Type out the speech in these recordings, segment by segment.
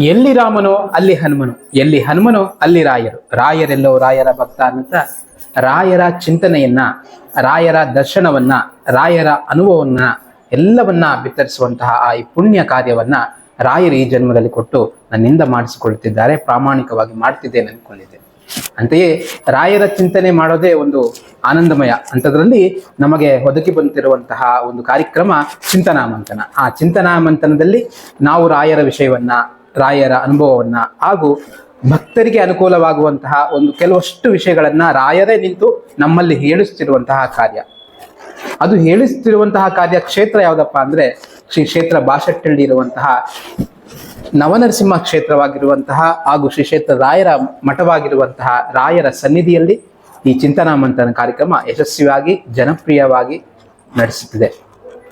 ಎಲ್ಲಿ ರಾಮನೋ ಅಲ್ಲಿ ಹನುಮನು, ಎಲ್ಲಿ ಹನುಮನೋ ಅಲ್ಲಿ ರಾಯರು. ರಾಯರೆಲ್ಲೋ ರಾಯರ ಭಕ್ತ ಅಂತ ರಾಯರ ಚಿಂತನೆಯನ್ನ, ರಾಯರ ದರ್ಶನವನ್ನ, ರಾಯರ ಅನುಭವವನ್ನ ಎಲ್ಲವನ್ನ ಬಿತ್ತರಿಸುವಂತಹ ಆ ಈ ಪುಣ್ಯ ಕಾರ್ಯವನ್ನ ರಾಯರು ಈ ಜನ್ಮದಲ್ಲಿ ಕೊಟ್ಟು ನನ್ನಿಂದ ಮಾಡಿಸಿಕೊಳ್ಳುತ್ತಿದ್ದಾರೆ ಪ್ರಾಮಾಣಿಕವಾಗಿ ಮಾಡ್ತಿದ್ದೇನೆ ಅನ್ಕೊಂಡಿದ್ದೆ. ಅಂತೆಯೇ ರಾಯರ ಚಿಂತನೆ ಮಾಡೋದೇ ಒಂದು ಆನಂದಮಯ. ಅಂಥದ್ರಲ್ಲಿ ನಮಗೆ ಒದಗಿ ಬಂತಿರುವಂತಹ ಒಂದು ಕಾರ್ಯಕ್ರಮ ಚಿಂತನಾ ಮಂಥನ. ಆ ಚಿಂತನಾ ಮಂಥನದಲ್ಲಿ ನಾವು ರಾಯರ ವಿಷಯವನ್ನ ರಾಯರ ಅನುಭವವನ್ನ ಹಾಗೂ ಭಕ್ತರಿಗೆ ಅನುಕೂಲವಾಗುವಂತಹ ಒಂದು ಕೆಲವಷ್ಟು ವಿಷಯಗಳನ್ನ ರಾಯರೇ ನಿಂತು ನಮ್ಮಲ್ಲಿ ಹೇಳಿಸ್ತಿರುವಂತಹ ಕಾರ್ಯ. ಅದು ಹೇಳಿಸ್ತಿರುವಂತಹ ಕಾರ್ಯ ಕ್ಷೇತ್ರ ಯಾವುದಪ್ಪ ಅಂದ್ರೆ ಶ್ರೀ ಕ್ಷೇತ್ರ ಬಾಶೆಟ್ಟಳ್ಳಿ ಇರುವಂತಹ ನವನರಸಿಂಹ ಕ್ಷೇತ್ರವಾಗಿರುವಂತಹ ಹಾಗೂ ಶ್ರೀ ಕ್ಷೇತ್ರ ರಾಯರ ಮಠವಾಗಿರುವಂತಹ ರಾಯರ ಸನ್ನಿಧಿಯಲ್ಲಿ ಈ ಚಿಂತನಾ ಮಂಥನ ಕಾರ್ಯಕ್ರಮ ಯಶಸ್ವಿಯಾಗಿ, ಜನಪ್ರಿಯವಾಗಿ ನಡೆಸುತ್ತಿದೆ.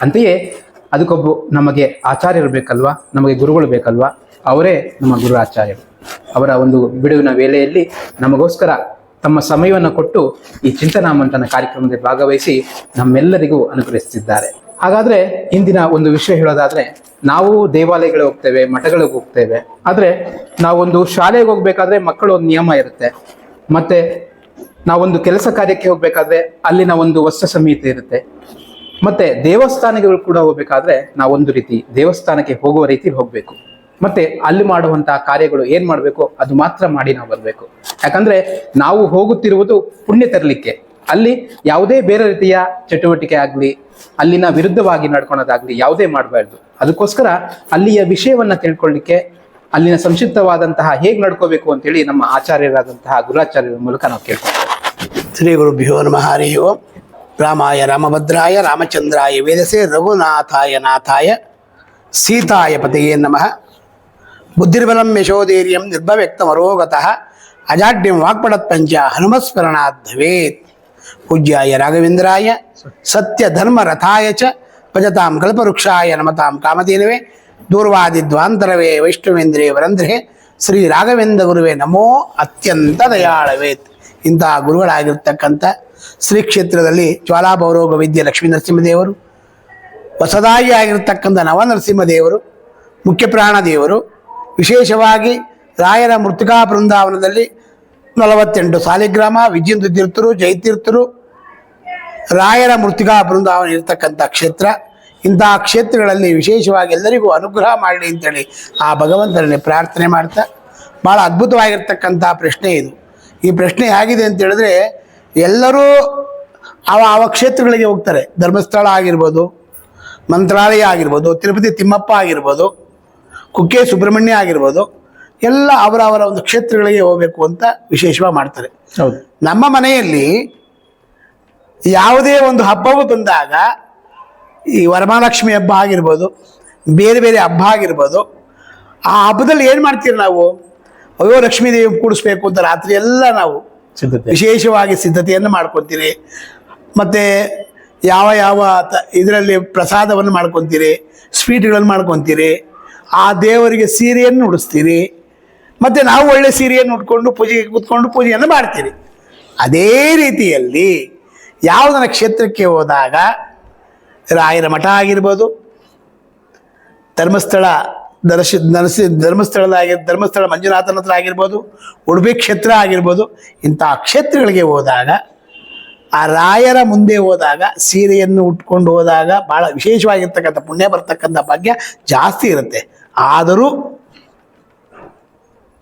ಅಂತೆಯೇ ಅದಕ್ಕೊಬ್ಬ ನಮಗೆ ಆಚಾರ್ಯರು ಬೇಕಲ್ವಾ? ನಮಗೆ ಗುರುಗಳು ಬೇಕಲ್ವಾ? ಅವರೇ ನಮ್ಮ ಗುರು ಆಚಾರ್ಯರು. ಅವರ ಒಂದು ಬಿಡುವಿನ ವೇಳೆಯಲ್ಲಿ ನಮಗೋಸ್ಕರ ತಮ್ಮ ಸಮಯವನ್ನು ಕೊಟ್ಟು ಈ ಚಿಂತನಾ ಮಂಥನ ಕಾರ್ಯಕ್ರಮದಲ್ಲಿ ಭಾಗವಹಿಸಿ ನಮ್ಮೆಲ್ಲರಿಗೂ ಅನುಗ್ರಹಿಸುತ್ತಿದ್ದಾರೆ. ಹಾಗಾದ್ರೆ ಇಂದಿನ ಒಂದು ವಿಷಯ ಹೇಳೋದಾದ್ರೆ, ನಾವು ದೇವಾಲಯಗಳಿಗೆ ಹೋಗ್ತೇವೆ, ಮಠಗಳಿಗೆ ಹೋಗ್ತೇವೆ. ಆದ್ರೆ ನಾವೊಂದು ಶಾಲೆಗೆ ಹೋಗ್ಬೇಕಾದ್ರೆ ಮಕ್ಕಳು ಒಂದು ನಿಯಮ ಇರುತ್ತೆ. ಮತ್ತೆ ನಾವೊಂದು ಕೆಲಸ ಕಾರ್ಯಕ್ಕೆ ಹೋಗ್ಬೇಕಾದ್ರೆ ಅಲ್ಲಿನ ಒಂದು ವಸ್ತ್ರ ಸಂಹಿತೆ ಇರುತ್ತೆ. ಮತ್ತೆ ದೇವಸ್ಥಾನಗಳು ಕೂಡ ಹೋಗ್ಬೇಕಾದ್ರೆ ನಾವೊಂದು ರೀತಿ ದೇವಸ್ಥಾನಕ್ಕೆ ಹೋಗುವ ರೀತಿ ಹೋಗ್ಬೇಕು. ಮತ್ತೆ ಅಲ್ಲಿ ಮಾಡುವಂತಹ ಕಾರ್ಯಗಳು ಏನ್ ಮಾಡಬೇಕು? ಅದು ಮಾತ್ರ ಮಾಡಿ ನಾವು ಬರಬೇಕು. ಯಾಕಂದ್ರೆ ನಾವು ಹೋಗುತ್ತಿರುವುದು ಪುಣ್ಯ ತರಲಿಕ್ಕೆ. ಅಲ್ಲಿ ಯಾವುದೇ ಬೇರೆ ರೀತಿಯ ಚಟುವಟಿಕೆ ಆಗ್ಲಿ, ಅಲ್ಲಿನ ವಿರುದ್ಧವಾಗಿ ನಡ್ಕೊಳೋದಾಗ್ಲಿ ಯಾವುದೇ ಮಾಡಬಾರ್ದು. ಅದಕ್ಕೋಸ್ಕರ ಅಲ್ಲಿಯ ವಿಷಯವನ್ನ ತಿಳ್ಕೊಳ್ಳಿಕ್ಕೆ ಅಲ್ಲಿನ ಸಂಕ್ಷಿಪ್ತವಾದಂತಹ ಹೇಗೆ ನಡ್ಕೋಬೇಕು ಅಂತೇಳಿ ನಮ್ಮ ಆಚಾರ್ಯರಾದಂತಹ ಗುರಾಚಾರ್ಯರ ಮೂಲಕ ನಾವು ಕೇಳ್ಕೊಳ್ತೇವೆ. ಶ್ರೀ ಗುರುಭ್ಯೋ ನಮಃ. ಹರಿ ಓಂ. ರಾಮಾಯ ರಾಮಭದ್ರಾಯ ರಾಮಚಂದ್ರಾಯ ವೇದಸೆ ರಘುನಾಥಾಯ ನಾಥಾಯ ಸೀತಾಯ ಪತಿಯೇ ನಮಃ. ಬುದ್ಧಿರ್ಬಲಂ ಯಶೋಧೈರ್ಯಂ ನಿರ್ಭವ್ಯಕ್ತಮರೋಗತಃ ಅಜಾಡ್ಯಂ ವಾಕ್ಪಡತ್ ಪಂಚ ಹನುಮಸ್ಮರಣಾತ್ ಭವೇತ್ ಪೂಜ್ಯಾಯ ರಾಘವೇಂದ್ರಾಯ ಸತ್ಯ ಧರ್ಮ ರಥಾಯ ಚ ಭಜತಾಂ ಕಲ್ಪವೃಕ್ಷಾಯ ನಮತಾಂ ಕಾಮಧೇನವೇ ದೂರ್ವಾದಿ ದ್ವಾಂತರವೇ ವೈಷ್ಣವೇಂದ್ರೇ ವರಂಧ್ರೆ ಶ್ರೀ ರಾಘವೇಂದ್ರ ಗುರುವೇ ನಮೋ ಅತ್ಯಂತ ದಯಾಳವೇತ್. ಇಂತಹ ಗುರುಗಳಾಗಿರ್ತಕ್ಕಂಥ ಶ್ರೀ ಕ್ಷೇತ್ರದಲ್ಲಿ ಜ್ವಾಲಾಭೌರೋಗ ವಿದ್ಯೆ ಲಕ್ಷ್ಮೀ ನರಸಿಂಹದೇವರು ಹೊಸದಾಗಿ ಆಗಿರ್ತಕ್ಕಂಥ ನವನರಸಿಂಹದೇವರು ಮುಖ್ಯ ಪ್ರಾಣದೇವರು ವಿಶೇಷವಾಗಿ ರಾಯರ ಮೃತಿಕಾ ಬೃಂದಾವನದಲ್ಲಿ ನಲವತ್ತೆಂಟು ಸಾಲಿಗ್ರಾಮ ವಿಜೇಂದ್ರ ತೀರ್ಥರು, ಜಯತೀರ್ಥರು, ರಾಯರ ಮೃತಿಕಾ ಬೃಂದಾವನ ಇರತಕ್ಕಂಥ ಕ್ಷೇತ್ರ. ಇಂತಹ ಕ್ಷೇತ್ರಗಳಲ್ಲಿ ವಿಶೇಷವಾಗಿ ಎಲ್ಲರಿಗೂ ಅನುಗ್ರಹ ಮಾಡಲಿ ಅಂತೇಳಿ ಆ ಭಗವಂತನಲ್ಲಿ ಪ್ರಾರ್ಥನೆ ಮಾಡ್ತಾ ಭಾಳ ಅದ್ಭುತವಾಗಿರ್ತಕ್ಕಂಥ ಪ್ರಶ್ನೆ ಇದು. ಈ ಪ್ರಶ್ನೆ ಹೇಗಿದೆ ಅಂತ ಹೇಳಿದ್ರೆ ಎಲ್ಲರೂ ಅವ ಅವ ಕ್ಷೇತ್ರಗಳಿಗೆ ಹೋಗ್ತಾರೆ. ಧರ್ಮಸ್ಥಳ ಆಗಿರ್ಬೋದು, ಮಂತ್ರಾಲಯ ಆಗಿರ್ಬೋದು, ತಿರುಪತಿ ತಿಮ್ಮಪ್ಪ ಆಗಿರ್ಬೋದು ಕುಕ್ಕೆ ಸುಬ್ರಹ್ಮಣ್ಯ ಆಗಿರ್ಬೋದು ಎಲ್ಲ ಅವರ ಅವರ ಒಂದು ಕ್ಷೇತ್ರಗಳಿಗೆ ಹೋಗಬೇಕು ಅಂತ ವಿಶೇಷವಾಗಿ ಮಾಡ್ತಾರೆ. ಹೌದು. ನಮ್ಮ ಮನೆಯಲ್ಲಿ ಯಾವುದೇ ಒಂದು ಹಬ್ಬವು ಬಂದಾಗ ಈ ವರಮಹಾಲಕ್ಷ್ಮಿ ಹಬ್ಬ ಆಗಿರ್ಬೋದು ಬೇರೆ ಬೇರೆ ಹಬ್ಬ ಆಗಿರ್ಬೋದು ಆ ಹಬ್ಬದಲ್ಲಿ ಏನು ಮಾಡ್ತೀರಿ ನಾವು? ಅಯ್ಯೋ ಲಕ್ಷ್ಮೀ ದೇವಿ ಕೂಡಿಸ್ಬೇಕು ಅಂತ ರಾತ್ರಿ ಎಲ್ಲ ನಾವು ಸಿದ್ಧತೆ. ವಿಶೇಷವಾಗಿ ಸಿದ್ಧತೆಯನ್ನು ಮಾಡ್ಕೊತೀರಿ. ಮತ್ತು ಯಾವ ಯಾವ ಇದರಲ್ಲಿ ಪ್ರಸಾದವನ್ನು ಮಾಡ್ಕೊತೀರಿ ಸ್ವೀಟ್ಗಳನ್ನು ಮಾಡ್ಕೊತೀರಿ. ಆ ದೇವರಿಗೆ ಸೀರೆಯನ್ನು ಉಡಿಸ್ತೀರಿ, ಮತ್ತು ನಾವು ಒಳ್ಳೆ ಸೀರೆಯನ್ನು ಉಟ್ಕೊಂಡು ಪೂಜೆಗೆ ಕೂತ್ಕೊಂಡು ಪೂಜೆಯನ್ನು ಮಾಡ್ತೀರಿ. ಅದೇ ರೀತಿಯಲ್ಲಿ ಯಾವುದನ್ನ ಕ್ಷೇತ್ರಕ್ಕೆ ಹೋದಾಗ ರಾಯರ ಮಠ ಆಗಿರ್ಬೋದು, ಧರ್ಮಸ್ಥಳ ದರ್ಶ ನರಸಿ, ಧರ್ಮಸ್ಥಳದಾಗಿ, ಧರ್ಮಸ್ಥಳ ಮಂಜುನಾಥನ ಹತ್ರ ಆಗಿರ್ಬೋದು, ಉಡುಪಿ ಕ್ಷೇತ್ರ ಆಗಿರ್ಬೋದು, ಇಂಥ ಕ್ಷೇತ್ರಗಳಿಗೆ ಹೋದಾಗ ಆ ರಾಯರ ಮುಂದೆ ಹೋದಾಗ, ಸೀರೆಯನ್ನು ಉಟ್ಕೊಂಡು ಹೋದಾಗ ಭಾಳ ವಿಶೇಷವಾಗಿರ್ತಕ್ಕಂಥ ಪುಣ್ಯ ಬರ್ತಕ್ಕಂಥ ಭಾಗ್ಯ ಜಾಸ್ತಿ ಇರುತ್ತೆ. ಆದರೂ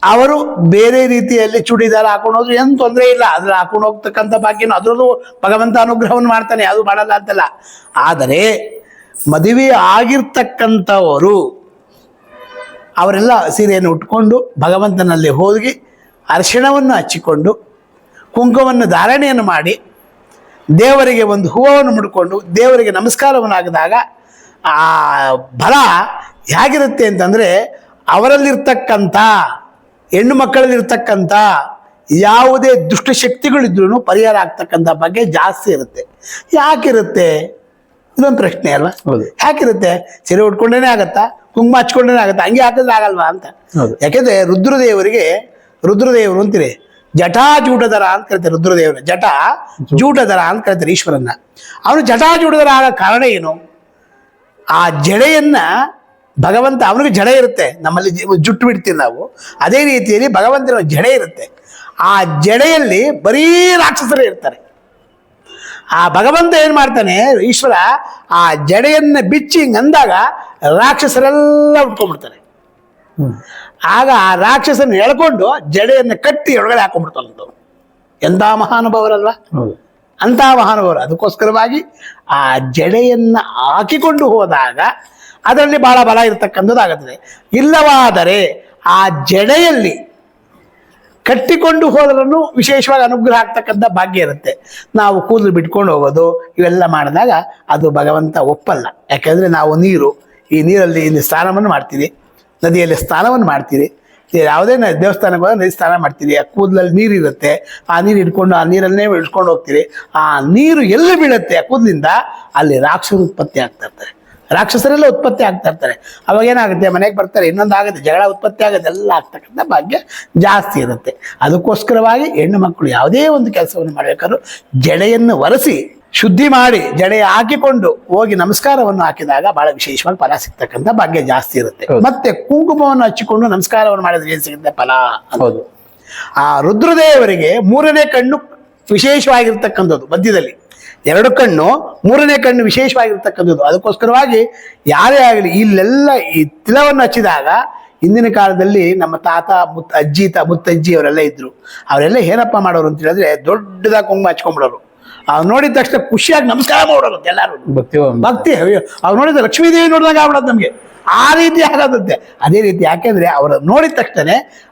ಅವರು ಬೇರೆ ರೀತಿಯಲ್ಲಿ ಚೂಡಿದಾರ ಹಾಕೊಂಡು ಹೋದ್ರು ಏನು ತೊಂದರೆ ಇಲ್ಲ. ಅದ್ರ ಹಾಕೊಂಡು ಹೋಗ್ತಕ್ಕಂಥ ಭಾಗ್ಯನೂ ಅದರಲ್ಲೂ ಭಗವಂತ ಅನುಗ್ರಹವನ್ನು ಮಾಡ್ತಾನೆ ಅದು ಮಾಡಲ್ಲ ಅಂತಲ್ಲ. ಆದರೆ ಮದುವೆ ಆಗಿರ್ತಕ್ಕಂಥವರು ಅವರೆಲ್ಲ ಸೀರೆಯನ್ನು ಉಟ್ಕೊಂಡು ಭಗವಂತನಲ್ಲಿ ಹೋಗಿ ಅರಿಶಿಣವನ್ನು ಹಚ್ಚಿಕೊಂಡು ಕುಂಕುಮವನ್ನು ಧಾರಣೆಯನ್ನು ಮಾಡಿ ದೇವರಿಗೆ ಒಂದು ಹೂವನ್ನು ಮುಡ್ಕೊಂಡು ದೇವರಿಗೆ ನಮಸ್ಕಾರವನ್ನು ಹಾಕಿದಾಗ ಆ ಬಲ ಹೇಗಿರುತ್ತೆ ಅಂತಂದರೆ ಅವರಲ್ಲಿರ್ತಕ್ಕಂಥ ಹೆಣ್ಣು ಮಕ್ಕಳಲ್ಲಿರ್ತಕ್ಕಂಥ ಯಾವುದೇ ದುಷ್ಟಶಕ್ತಿಗಳಿದ್ರೂ ಪರಿಹಾರ ಆಗ್ತಕ್ಕಂಥ ಬಗ್ಗೆ ಜಾಸ್ತಿ ಇರುತ್ತೆ. ಯಾಕಿರುತ್ತೆ? ಇದೊಂದು ಪ್ರಶ್ನೆ ಅಲ್ವಾ? ಹೌದು. ಯಾಕಿರುತ್ತೆ? ಸೆರೆ ಉಟ್ಕೊಂಡೇನೆ ಆಗತ್ತಾ? ಕುಂಕುಮ ಹಚ್ಕೊಂಡೇನೆ ಆಗತ್ತಾ? ಹಂಗೆ ಹಾಕಿದ್ರೆ ಆಗಲ್ವಾ ಅಂತ. ಯಾಕೆಂದ್ರೆ ರುದ್ರದೇವರಿಗೆ ರುದ್ರದೇವರು ಅಂತೀರಿ ಜಟಾಜೂಟದರ ಅಂತ ಕರೀತಾರೆ ರುದ್ರದೇವನ. ಜಟ ಜೂಟದರ ಅಂತ ಕರೀತಾರೆ ಈಶ್ವರನ್ನ. ಅವನು ಜಟಾಜೂಟದರ ಆದ ಕಾರಣ ಏನು? ಆ ಜಡೆಯನ್ನ ಭಗವಂತ, ಅವನಿಗೆ ಜಡ ಇರುತ್ತೆ. ನಮ್ಮಲ್ಲಿ ಜುಟ್ಟು ಬಿಡ್ತೀವಿ ನಾವು. ಅದೇ ರೀತಿಯಲ್ಲಿ ಭಗವಂತನ ಜಡೆ ಇರುತ್ತೆ. ಆ ಜಡೆಯಲ್ಲಿ ಬರೀ ರಾಕ್ಷಸರೇ ಇರ್ತಾರೆ. ಆ ಭಗವಂತ ಏನು ಮಾಡ್ತಾನೆ? ಈಶ್ವರ ಆ ಜಡೆಯನ್ನ ಬಿಚ್ಚಿ ಹಿಂಗ್ ಅಂದಾಗ ರಾಕ್ಷಸರೆಲ್ಲ ಉಟ್ಕೊಂಡ್ಬಿಡ್ತಾರೆ. ಆಗ ಆ ರಾಕ್ಷಸನ ಎಳ್ಕೊಂಡು ಜಡೆಯನ್ನು ಕಟ್ಟಿ ಒಳಗಡೆ ಹಾಕೊಂಡ್ಬಿಡ್ತಾನಂತ ಎಂಥ ಮಹಾನುಭಾವರಲ್ವಾ? ಅಂಥ ಅಂತ ಮಹಾನುಭಾವರು. ಅದಕ್ಕೋಸ್ಕರವಾಗಿ ಆ ಜಡೆಯನ್ನ ಹಾಕಿಕೊಂಡು ಹೋದಾಗ ಅದರಲ್ಲಿ ಬಹಳ ಬಲ ಇರತಕ್ಕಂಥದ್ದಾಗುತ್ತದೆ ಇಲ್ಲವಾದರೆ ಆ ಜಡೆಯಲ್ಲಿ ಕಟ್ಟಿಕೊಂಡು ಹೋದ್ರೂ ವಿಶೇಷವಾಗಿ ಅನುಗ್ರಹ ಆಗ್ತಕ್ಕಂಥ ಭಾಗ್ಯ ಇರುತ್ತೆ. ನಾವು ಕೂದಲು ಬಿಟ್ಕೊಂಡು ಹೋಗೋದು ಇವೆಲ್ಲ ಮಾಡಿದಾಗ ಅದು ಭಗವಂತ ಒಪ್ಪಲ್ಲ. ಯಾಕೆಂದರೆ ನಾವು ನೀರು ಈ ನೀರಲ್ಲಿ ಇಲ್ಲಿ ಸ್ನಾನವನ್ನು ಮಾಡ್ತೀವಿ. ನದಿಯಲ್ಲಿ ಸ್ನಾನವನ್ನು ಮಾಡ್ತೀರಿ. ಯಾವುದೇ ನ- ದೇವಸ್ಥಾನಕ್ಕೆ ಹೋದ್ರೆ ನದಿ ಸ್ನಾನ ಮಾಡ್ತೀರಿ. ಆ ಕೂದಲಲ್ಲಿ ನೀರು ಇರುತ್ತೆ. ಆ ನೀರು ಇಟ್ಕೊಂಡು ಆ ನೀರನ್ನೇ ಇಟ್ಕೊಂಡು ಹೋಗ್ತೀರಿ. ಆ ನೀರು ಎಲ್ಲಿ ಬೀಳುತ್ತೆ ಆ ಕೂದಲಿಂದ? ಅಲ್ಲಿ ರಾಕ್ಷಸರು ಉತ್ಪತ್ತಿ ಆಗ್ತಾ ಇರ್ತಾರೆ. ರಾಕ್ಷಸರೆಲ್ಲ ಉತ್ಪತ್ತಿ ಆಗ್ತಾ ಇರ್ತಾರೆ. ಅವಾಗ ಏನಾಗುತ್ತೆ? ಮನೆಗೆ ಬರ್ತಾರೆ. ಇನ್ನೊಂದು ಆಗುತ್ತೆ. ಜಗಳ ಉತ್ಪತ್ತಿ ಆಗುತ್ತೆ. ಎಲ್ಲ ಆಗ್ತಕ್ಕಂಥ ಭಾಗ್ಯ ಜಾಸ್ತಿ ಇರುತ್ತೆ. ಅದಕ್ಕೋಸ್ಕರವಾಗಿ ಹೆಣ್ಣು ಮಕ್ಕಳು ಯಾವುದೇ ಒಂದು ಕೆಲಸವನ್ನು ಮಾಡಬೇಕಾದ್ರೂ ಜಡೆಯನ್ನು ಒರೆಸಿ ಶುದ್ಧಿ ಮಾಡಿ ಜಡೆ ಹಾಕಿಕೊಂಡು ಹೋಗಿ ನಮಸ್ಕಾರವನ್ನು ಹಾಕಿದಾಗ ಬಹಳ ವಿಶೇಷವಾಗಿ ಫಲ ಸಿಗ್ತಕ್ಕಂಥ ಭಾಗ್ಯ ಜಾಸ್ತಿ ಇರುತ್ತೆ. ಮತ್ತೆ ಕುಂಕುಮವನ್ನು ಹಚ್ಚಿಕೊಂಡು ನಮಸ್ಕಾರವನ್ನು ಮಾಡಿದ್ರೆ ಏನು ಸಿಗುತ್ತೆ? ಫಲ. ಹೌದು. ಆ ರುದ್ರದೇವರಿಗೆ ಮೂರನೇ ಕಣ್ಣು ವಿಶೇಷವಾಗಿರ್ತಕ್ಕಂಥದ್ದು ಮಧ್ಯದಲ್ಲಿ. ಎರಡು ಕಣ್ಣು ಮೂರನೇ ಕಣ್ಣು ವಿಶೇಷವಾಗಿರ್ತಕ್ಕಂಥದ್ದು. ಅದಕ್ಕೋಸ್ಕರವಾಗಿ ಯಾರೇ ಆಗಲಿ ಇಲ್ಲೆಲ್ಲ ಈ ತಿಲವನ್ನು ಹಚ್ಚಿದಾಗ ಹಿಂದಿನ ಕಾಲದಲ್ಲಿ ನಮ್ಮ ತಾತ ಮುತ್ ಅಜ್ಜಿ ತ ಮುತ್ತಜ್ಜಿ ಅವರೆಲ್ಲ ಇದ್ರು. ಅವರೆಲ್ಲ ಏನಪ್ಪ ಮಾಡೋರು ಅಂತ ಹೇಳಿದ್ರೆ ದೊಡ್ಡದಾಗಿ ಕುಂಕುಮ ಹಚ್ಕೊಂಡ್ಬಿಡೋರು. ಅವ್ರು ನೋಡಿದ ತಕ್ಷಣ ಖುಷಿಯಾಗಿ ನಮಸ್ಕಾರ ಮಾಡೋದಂತೆ ಎಲ್ಲರೂ. ಭಕ್ತಿ ಭಕ್ತಿ ಅವ್ರು ನೋಡಿದ ಲಕ್ಷ್ಮೀದೇವಿ ನೋಡಿದಾಗ ಆಗ್ಬಿಡೋದು ನಮಗೆ. ಆ ರೀತಿ ಆಗೋದಂತೆ. ಅದೇ ರೀತಿ ಯಾಕೆಂದ್ರೆ ಅವರು ನೋಡಿದ ತಕ್ಷಣ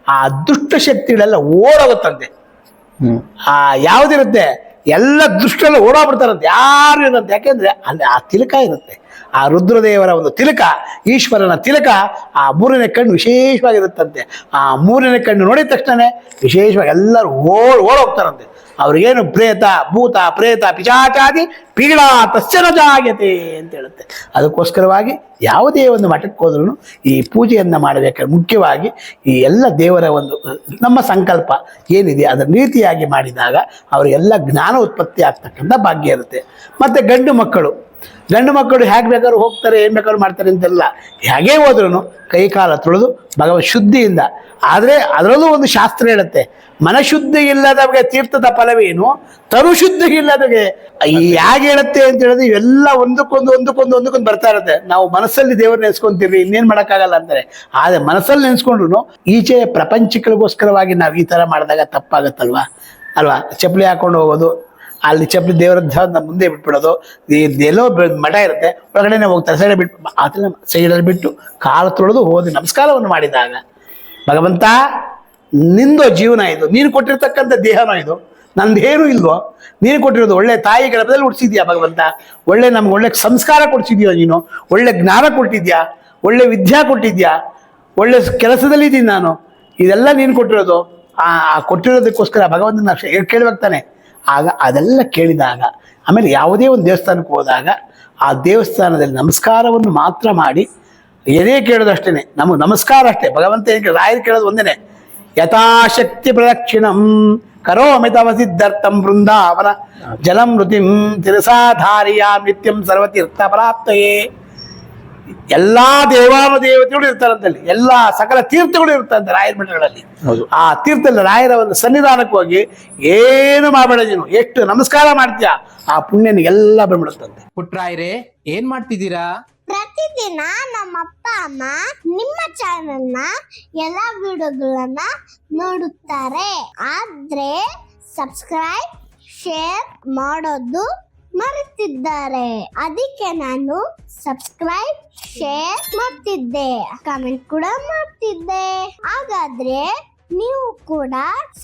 ಆ ದುಷ್ಟ ಶಕ್ತಿಗಳೆಲ್ಲ ಓಡೋಗುತ್ತಂತೆ. ಆ ಯಾವ್ದಿರುತ್ತೆ? ಎಲ್ಲ ದುಷ್ಟೆಲ್ಲ ಓಡೋಗ್ಬಿಡ್ತಾರಂತೆ. ಯಾರು ಇರಂತೆ ಯಾಕೆಂದ್ರೆ ಅಲ್ಲಿ ಆ ತಿಲಕ ಇರುತ್ತೆ. ಆ ರುದ್ರದೇವರ ಒಂದು ತಿಲಕ ಈಶ್ವರನ ತಿಲಕ ಆ ಮೂರನೇ ಕಣ್ಣು ವಿಶೇಷವಾಗಿರುತ್ತಂತೆ. ಆ ಮೂರನೇ ಕಣ್ಣು ನೋಡಿದ ತಕ್ಷಣ ವಿಶೇಷವಾಗಿ ಎಲ್ಲರೂ ಓಡ್ ಓಡೋಗ್ತಾರಂತೆ. ಅವ್ರಿಗೇನು ಪ್ರೇತ, ಭೂತ, ಪ್ರೇತ ಪಿಶಾಚಾದಿ ಪೀಡಾ ತಶ್ಚನ ಜಾಗ್ಯತೆ ಅಂತ ಹೇಳುತ್ತೆ. ಅದಕ್ಕೋಸ್ಕರವಾಗಿ ಯಾವುದೇ ಒಂದು ಮಠಕ್ಕೆ ಹೋದ್ರೂ ಈ ಪೂಜೆಯನ್ನು ಮಾಡಬೇಕಾದ್ರೆ ಮುಖ್ಯವಾಗಿ ಈ ಎಲ್ಲ ದೇವರ ಒಂದು, ನಮ್ಮ ಸಂಕಲ್ಪ ಏನಿದೆ ಅದರ ರೀತಿಯಾಗಿ ಮಾಡಿದಾಗ ಅವರಿಗೆಲ್ಲ ಜ್ಞಾನ ಉತ್ಪತ್ತಿ ಆಗ್ತಕ್ಕಂಥ ಭಾಗ್ಯ ಇರುತ್ತೆ. ಮತ್ತು ಗಂಡು ಮಕ್ಕಳು ಗಂಡು ಮಕ್ಕಳು ಹೇಗೆ ಬೇಕಾದ್ರು ಹೋಗ್ತಾರೆ, ಏನು ಬೇಕಾದ್ರು ಮಾಡ್ತಾರೆ ಅಂತೆಲ್ಲ ಹೇಗೆ ಹೋದ್ರೂ ಕೈ ಕಾಲ ತೊಳೆದು ಭಗವತ್ ಶುದ್ಧಿಯಿಂದ. ಆದರೆ ಅದರಲ್ಲೂ ಒಂದು ಶಾಸ್ತ್ರ ಹೇಳುತ್ತೆ, ಮನಶುದ್ಧಿ ಇಲ್ಲದವಗೆ ತೀರ್ಥದ ಫಲವೇನು ತರು ಶುದ್ಧಿ ಇಲ್ಲದವಗೆ ಈ ಹೇಗೆ ಹೇಳುತ್ತೆ ಅಂತ ಹೇಳಿದ್ರೆ ಇವೆಲ್ಲ ಒಂದಕ್ಕೊಂದು ಒಂದಕ್ಕೊಂದು ಒಂದಕ್ಕೊಂದು ಬರ್ತಾ ಇರುತ್ತೆ. ನಾವು ಮನಸ್ಸಲ್ಲಿ ದೇವರ ನೆನೆಸ್ಕೊಂತೀರಿ, ಇನ್ನೇನು ಮಾಡೋಕ್ಕಾಗಲ್ಲ ಅಂತಾರೆ. ಆದರೆ ಮನಸ್ಸಲ್ಲಿ ನೆನೆಸ್ಕೊಂಡ್ರು ಈಚೆ ಪ್ರಪಂಚಗಳಿಗೋಸ್ಕರವಾಗಿ ನಾವು ಈ ಥರ ಮಾಡಿದಾಗ ತಪ್ಪಾಗತ್ತಲ್ವಾ? ಅಲ್ವಾ? ಚಪ್ಪಲಿ ಹಾಕೊಂಡು ಹೋಗೋದು ಅಲ್ಲಿ ಚಪ್ಪಲಿ ದೇವರ ಮುಂದೆ ಬಿಟ್ಬಿಡೋದು. ಎಲ್ಲೋ ಮಠ ಇರುತ್ತೆ, ಒಳಗಡೆನೆ ಹೋಗ್ತಾರೆ ಸೈಡ್ ಬಿಟ್ಟು ಆತನ ಸೈಡಲ್ಲಿ ಬಿಟ್ಟು ಕಾಲು ತೊಳೆದು ಹೋದಿ ನಮಸ್ಕಾರವನ್ನು ಮಾಡಿದಾಗ, ಭಗವಂತ, ನಿಂದು ಜೀವನ ಇದು, ನೀನು ಕೊಟ್ಟಿರ್ತಕ್ಕಂಥ ದೇಹನೋ ಇದು, ನಂದೇನು ಇಲ್ವೋ, ನೀನು ಕೊಟ್ಟಿರೋದು ಒಳ್ಳೆ ತಾಯಿ ಗರ್ಭದಲ್ಲಿ ಹುಡ್ಸಿದ್ಯಾ ಭಗವಂತ? ಒಳ್ಳೆ ನಮ್ಗೆ ಒಳ್ಳೆ ಸಂಸ್ಕಾರ ಕೊಡ್ಸಿದ್ಯೋ ನೀನು? ಒಳ್ಳೆ ಜ್ಞಾನ ಕೊಟ್ಟಿದ್ಯಾ? ಒಳ್ಳೆ ವಿದ್ಯಾ ಕೊಟ್ಟಿದ್ಯಾ? ಒಳ್ಳೆ ಕೆಲಸದಲ್ಲಿ ಇದ್ದೀನಿ ನಾನು, ಇದೆಲ್ಲ ನೀನು ಕೊಟ್ಟಿರೋದು. ಆ ಕೊಟ್ಟಿರೋದಕ್ಕೋಸ್ಕರ ಭಗವಂತನ ಕೇಳ್ಬೇಕು ತಾನೆ. ಆಗ ಅದೆಲ್ಲ ಕೇಳಿದಾಗ, ಆಮೇಲೆ ಯಾವುದೇ ಒಂದು ದೇವಸ್ಥಾನಕ್ಕೆ ಹೋದಾಗ ಆ ದೇವಸ್ಥಾನದಲ್ಲಿ ನಮಸ್ಕಾರವನ್ನು ಮಾತ್ರ ಮಾಡಿ ಎದೇ ಕೇಳೋದು ಅಷ್ಟೇನೆ, ನಮಗೆ ನಮಸ್ಕಾರ ಅಷ್ಟೇ, ಭಗವಂತ ಏನು ರಾಯರು ಕೇಳೋದು ಒಂದೇನೆ. ಯಥಾಶಕ್ತಿ ಪ್ರದಕ್ಷಿಣಂ ಕರೋ ಸಿದ್ಧರ್ಥಂ ಬೃಂದಾವನ ಜಲಂ ಋತಿಂ ತಿರಸಾಧಾರಿಯ ನಿತ್ಯಂ ಸರ್ವತೀರ್ಥ ಪ್ರಾಪ್ತಯೇ ಎಲ್ಲಾ ದೇವಾನು ದೇವತೆಗಳು ಇರ್ತಾರಂತಲ್ಲಿ ಎಲ್ಲಾ ಸಕಲ ತೀರ್ಥಗಳು ಇರ್ತಾರಂತೆ ರಾಯರ ಮಠಗಳಲ್ಲಿ ಹೌದು. ಆ ತೀರ್ಥದಲ್ಲಿ ರಾಯರ ಒಂದು ಸನ್ನಿಧಾನಕ್ಕೆ ಹೋಗಿ ಏನು ಮಾಡಬೇಡ ನೀನು ಎಷ್ಟು ನಮಸ್ಕಾರ ಮಾಡ್ತೀಯ ಆ ಪುಣ್ಯ ನಿಗೆಲ್ಲ ಬಂದ್ಬಿಡುತ್ತಂತೆ. ಪುಟ್ರಾಯ್ರೆ ಏನ್ ಮಾಡ್ತಿದ್ದೀರಾ? ಪ್ರತಿದಿನ ನಮ್ಮ ಅಪ್ಪ ಅಮ್ಮ ನಿಮ್ಮ ಚಾನಲ್ನ ನ ಎಲ್ಲಾ ವಿಡಿಯೋಗಳನ್ನ ನೋಡುತ್ತಾರೆ. ಆದ್ರೆ ಸಬ್ಸ್ಕ್ರೈಬ್ ಶೇರ್ ಮಾಡೋದು ಮರೆತಿದ್ದಾರೆ. ಅದಕ್ಕೆ ನಾನು ಸಬ್ಸ್ಕ್ರೈಬ್ ಶೇರ್ ಮಾಡ್ತಿದ್ದೆ. ಕಮೆಂಟ್ ಕೂಡ ಮಾಡ್ತಿದ್ದೆ. ಹಾಗಾದ್ರೆ ನೀವು ಕೂಡ